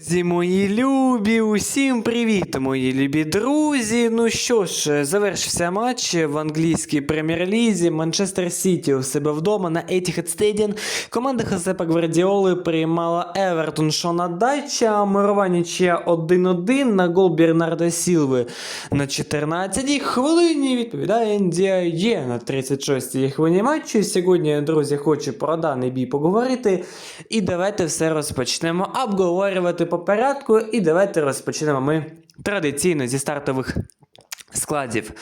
Друзі, мої любі, усім привіт, мої любі друзі. Ну що ж, завершився матч в англійській прем'єр-лізі. Манчестер Сіті у себе вдома на Etihad Stadium. Команда Хосепа Гвардіоли приймала Евертон Шона Дайча. Мирова нічия 1-1 на гол Бернарда Сілви на 14-й хвилині. Відповідає Індія на 36-й хвилині матчу. Сьогодні, друзі, хочу про даний бій поговорити. І давайте все розпочнемо обговорювати по порядку. І давайте розпочнемо ми традиційно зі стартових складів.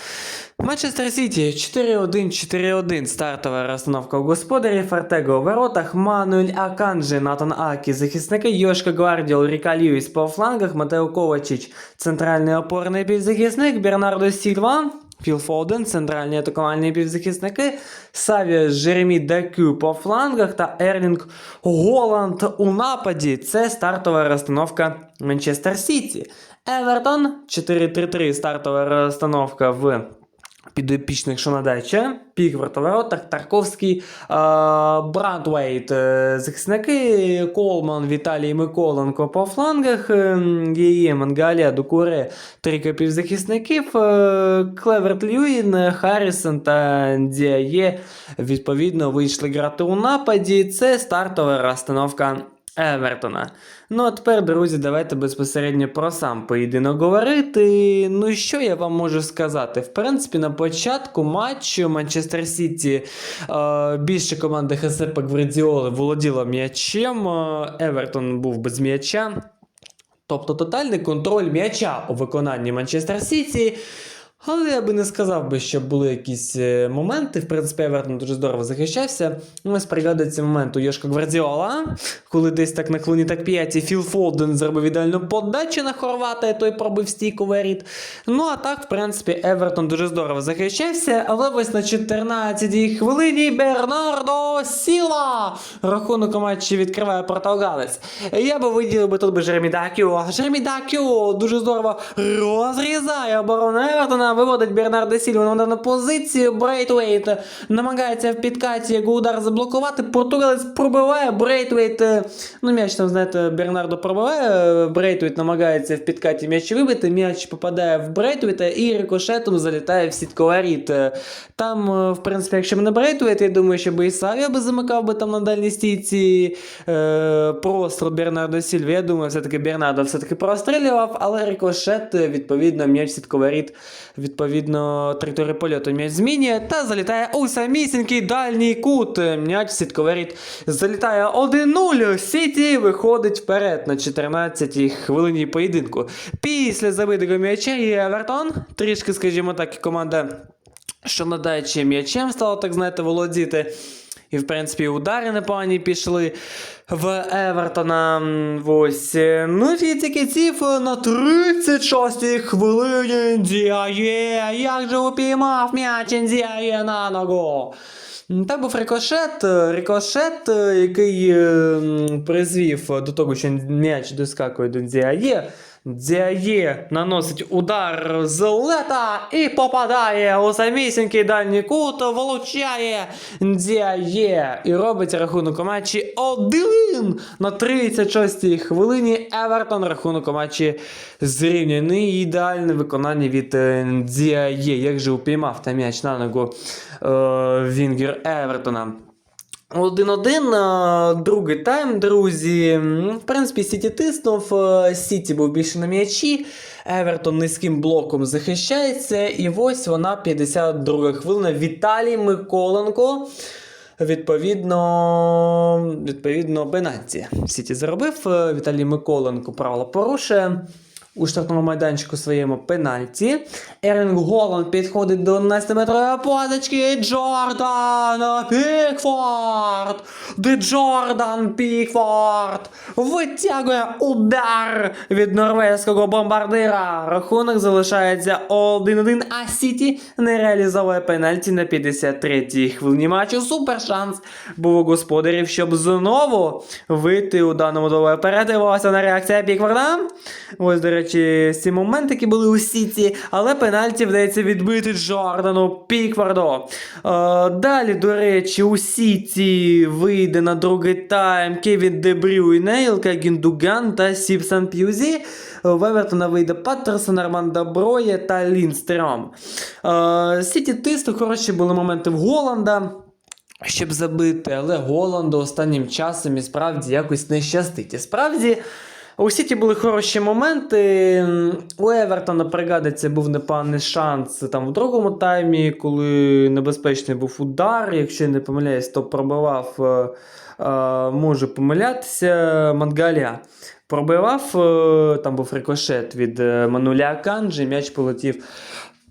Манчестер Сіті 4-1-4-1 стартова розстановка у господарів, Артего у воротах, Мануель Аканджі, Натан Акі, захисники, Йошка Гвардіол, Ріка Льюіс по флангах, Матео Ковачич, центральний опорний півзахисник, Бернардо Сільва, Філ Фоден, центральні атакувальні півзахисники, Савія Жеремі Декю по флангах та Ерлінг Голланд у нападі. Це стартова розстановка Манчестер Сіті. Евертон 4-3-3 стартова розстановка в підопічних Шонадача, Пікворт у воротах, Тарковський, Брандвейт, е, захисники, Колман, Віталій Миколенко по флангах, е, Єє, Мангаля, Дукуре, трійка півзахисників, е, Клеверт Льюін, Харрісон та Діає відповідно вийшли грати у нападі. Це стартова розстановка Евертона. Ну а тепер, друзі, давайте безпосередньо про сам поєдинок говорити. Ну що я вам можу сказати? В принципі, на початку матчу Манчестер Сіті е, більше команда Хесепа Гвардіоли володіла м'ячем. е, Евертон був без м'яча. Тобто тотальний контроль м'яча у виконанні Манчестер Сіті. Але я би не сказав би, що були якісь е, моменти. В принципі, Евертон дуже здорово захищався. Ось пригадується момент у Йошка Гвардіола, коли десь так на хвилині так п'ятій Філ Фолден зробив ідеальну подачу на Хорвата, і той пробив стійку воріт. Ну а так, в принципі, Евертон дуже здорово захищався. Але ось на 14-й хвилині Бернардо Сіла рахунок у матчі відкриває португалець. Я би виділив би тут би Жеремі Дакю. Дуже здорово розрізає оборону Евертона, виводить Бернардо Сільву на дану позицію. Брейтвейт намагається в підкаті його удар заблокувати. Португалець пробиває. Брейтвейт, е, ну м'яч там, знаєте, Бернардо пробиває. е, Брейтвейт намагається в підкаті м'яч вибити. М'яч попадає в Брейтвейта і рикошетом залітає в. Е, Там, в принципі, якщо б не Брейтвейт, я думаю, що би Савія би замикав би там на дальній стійці е, простріл Бернардо Сільві. Я думаю, все-таки Бернардо все-таки прострілював, але рикошет, відповідно, м'яч сітковаріт, відповідно, траєкторію польоту м'яч змінює та залітає у самісінький дальній кут. М'яч сітковеріт залітає 1-0. Сіті виходить вперед на 14-й хвилині поєдинку. Після забитого м'яча є Евертон. Трішки, скажімо так, команда що надаючи м'ячем стало, так знаєте, володіти. І, в принципі, удари непогані пішли в Евертона. Ось. Ну і тільки ців на 36-й хвилині Діає. Як же упіймав м'яч Діає на ногу. Там був рикошет, е, рикошет, е, який е, призвів до того, що м'яч доскакує до Діає. Діає наносить удар з лета і попадає у самісінький дальній кут, влучає Діає і робить рахунок у матчі 1 на 36-й хвилині. Евертон рахунок у матчі зрівняний. Ідеальне виконання від е, Діає. Як же упіймав та м'яч на ногу е, Вінгер Евертона. 1-1, другий тайм, друзі. В принципі, Сіті тиснув, Сіті був більше на м'ячі. Евертон низьким блоком захищається. І ось вона 52 хвилина. Віталій Миколенко. Відповідно, відповідно, пенальті. Сіті заробив. Віталій Миколенко правило порушує. У штрафному майданчику своєму пенальті. Ерлінг Голланд підходить до 11-метрової позначки. Джордан Пікфорд! Де Джордан Пікфорд витягує удар від норвезького бомбардира. Рахунок залишається 1-1, а Сіті не реалізовує пенальті на 53-й хвилині матчу. Супер шанс був у господарів, щоб знову вийти у даному долу. Передивилася на реакція Пікфорда. Ось, до речі, речі, всі моменти, які були у Сіті, але пенальті вдається відбити Джордану Пікварду. Е, далі, до речі, у Сіті вийде на другий тайм Кевін Дебрюйне, Ілка Гіндуган та Сіпсан П'юзі. В Евертона вийде Паттерсон, Армандо Броє та Лінстером. Е, Сіті тисно, хороші були моменти в Голланда. Щоб забити, але Голланду останнім часом і справді якось не щастить. І справді у Сіті були хороші моменти. У Евертона пригадиться був непоганий шанс там в другому таймі, коли небезпечний був удар. Якщо я не помиляюсь, то пробивав, е, е, може помилятися Мангаля. Пробивав, е, там був рикошет від Мануля Канджі, м'яч полетів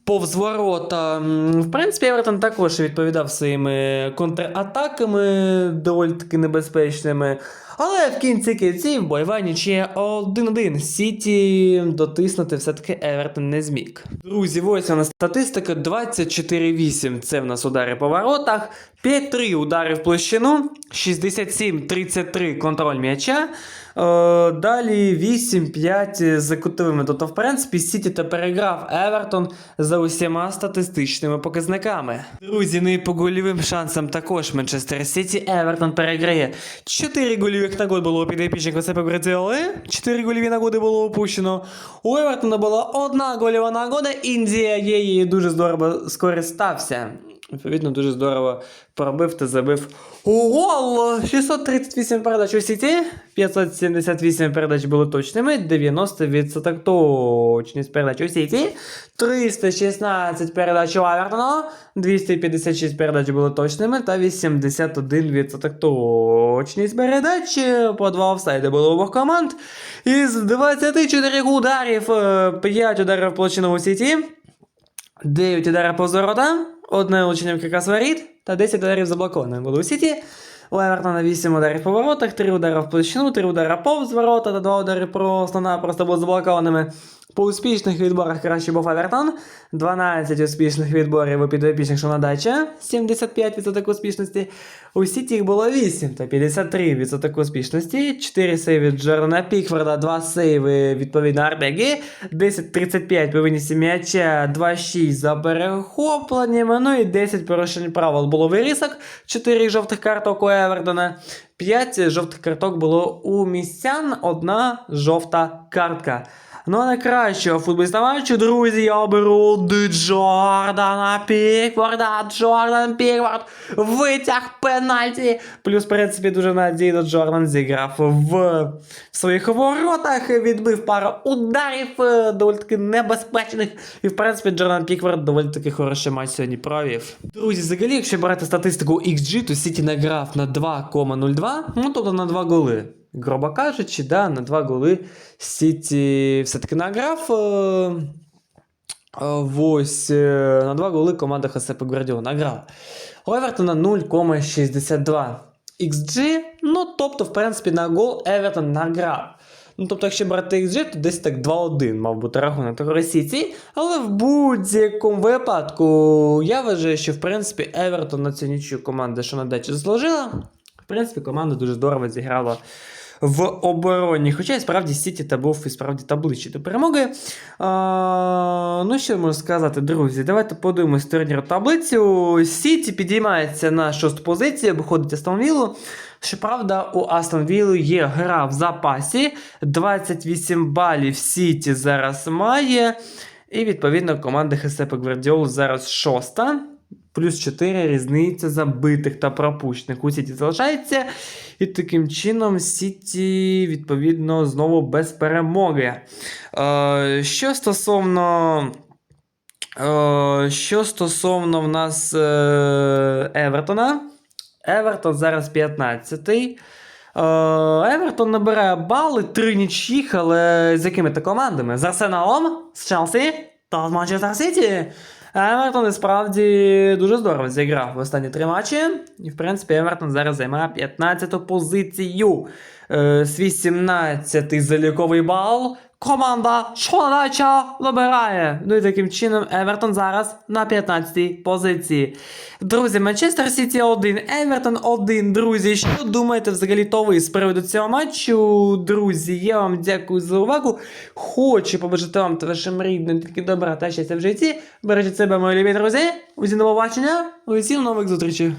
повз ворота. В принципі, Евертон також відповідав своїми контратаками, доволі таки небезпечними. Але в кінці кінців бойова нічия 1-1. Сіті дотиснути все-таки Евертон не зміг. Друзі, ось вона статистика 24-8. Це в нас удари по воротах, 5-3 удари в площину, 67-33 контроль м'яча. Е, далі 8-5 за кутовими. Тобто, в принципі, Сіті та переграв Евертон за усіма статистичними показниками. Друзі, ну і по гольовим шансам також Манчестер Сіті Евертон переграє. 4 гольових нагод було у підопічника це але 4 гольові нагоди було опущено. У Евертона була одна гольова нагода, Індія її дуже здорово скористався. Відповідно, дуже здорово пробив та забив гол! 638 передач у Сіті, 578 передач були точними, 90% точність передач у Сіті, 316 передач у Авертона, 256 передач були точними та 81% точність передач. По два офсайди було обох команд. Із 24 ударів, 5 ударів в площину у Сіті, 9 ударів по ворота, одне влучення в якраз воріт та 10 ударів заблокованих були у Сіті. У Евертона 8 ударів по воротах, 3 удари в площину, 3 удари повз ворота та 2 удари просто-напросто були заблокованими. По успішних відборах краще був Евертон. 12 успішних відборів у підопічних Шонадача, 75% успішності. У Сіті їх було 8 та 53% успішності. 4 сейви Джордана Пікфорда, 2 сейви відповідно Ардегі, 10-35 по винісі м'яча, 2-6 за перехопленнями, ну і 10 порушень правил було вирісок, 4 жовтих карток у Евертона, 5 жовтих карток було у містян, одна жовта картка. Ну, а найкращого футболіста матчу, друзі, я оберу Джордана Пікфорда. Джордан Пікфорд витяг пенальті. Плюс, в принципі, дуже надійно Джордан зіграв в своїх воротах, відбив пару ударів е, доволі таки небезпечних. І, в принципі, Джордан Пікфорд доволі таки хороший матч сьогодні провів. Друзі, взагалі, якщо брати статистику XG, то Сіті награв на 2,02, ну тобто на 2 голи грубо кажучи, да, на два голи Сіті все-таки награв. Е, е, ось е, на два голи команда Хосепа Гвардіола награла. У Евертона 0,62 XG. Ну, тобто, в принципі, на гол Евертон награв. Ну, тобто, якщо брати XG, то десь так 2-1 мав бути рахунок такої Сіті. Але в будь-якому випадку я вважаю, що в принципі Евертон на цю нічю команда, що на дачі зложила. В принципі, команда дуже здорово зіграла в обороні. Хоча і справді Сіті та був і справді табличі до перемоги. А, ну, що можу сказати, друзі? Давайте подивимось турніру таблицю. Сіті підіймається на шосту позицію, обходить Астон Віллу. Щоправда, у Астон Вілли є гра в запасі. 28 балів Сіті зараз має. І відповідно команда Хесепа Гвардіол зараз шоста. Плюс 4 різниця забитих та пропущених у Сіті залишається. І таким чином Сіті, відповідно, знову без перемоги. Е, що стосовно. Е, що стосовно в нас е, Евертона. Евертон зараз 15-й. Е, Евертон набирає бали, три нічїх, але з якими то командами? З Арсеналом, з Челсі та з Манчестер Сіті. Евертон насправді справді дуже здорово зіграв в останні три матчі. І, в принципі, Евертон зараз займає 15-ту позицію. Е, свій 17-й заліковий бал. Команда Шонача набирає. Ну і таким чином Евертон зараз на 15-й позиції. Друзі, Манчестер Сіті 1, Евертон 1. Друзі, що думаєте взагалі то ви з приводу цього матчу? Друзі, я вам дякую за увагу. Хочу побажати вам та вашим рідним тільки добра та щастя в житті. Бережіть себе, мої любі друзі. Усім до побачення. Усім нових зустрічей.